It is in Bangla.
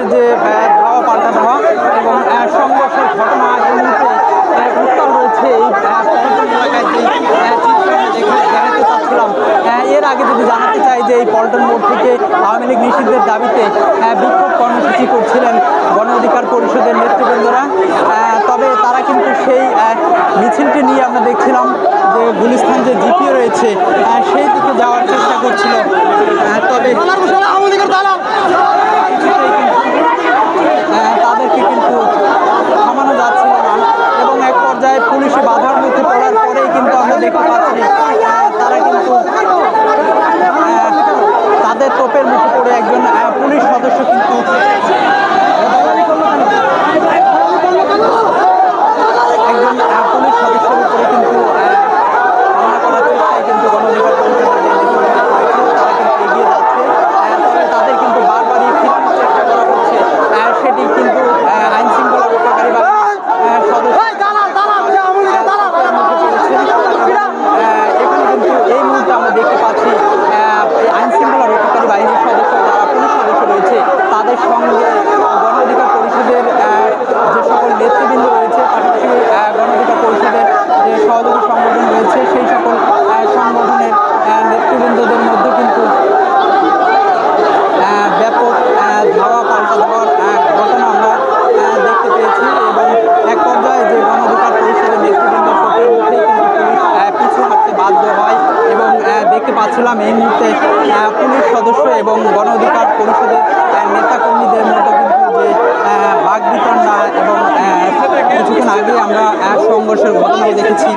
মানুষের যে ধাওয়া হওয়া এবং সংঘর্ষের ঘটনা উত্তাল রয়েছে এই চাচ্ছিলাম। এর আগে যদি জানাতে চাই যে এই পল্টন মোড় থেকে আওয়ামী লীগ নিষিদ্ধের দাবিতে বিক্ষোভ কর্মসূচি করছিলেন গণ অধিকার পরিষদের নেতৃবৃন্দরা। তবে তারা কিন্তু সেই মিছিলটি নিয়ে আমরা দেখছিলাম যে গুলিস্তান যে জিপিও রয়েছে সেই দিকে যাওয়ার চেষ্টা করছিল। তবে দেখছিলাম এই মুহূর্তে পুলিশ সদস্য এবং গণ অধিকার পরিষদের নেতাকর্মীদের মধ্যে কিন্তু যে বাঘ বিতণ্ডা এবং কিছুক্ষণ আগে আমরা সংঘর্ষের ঘটনা দেখেছি।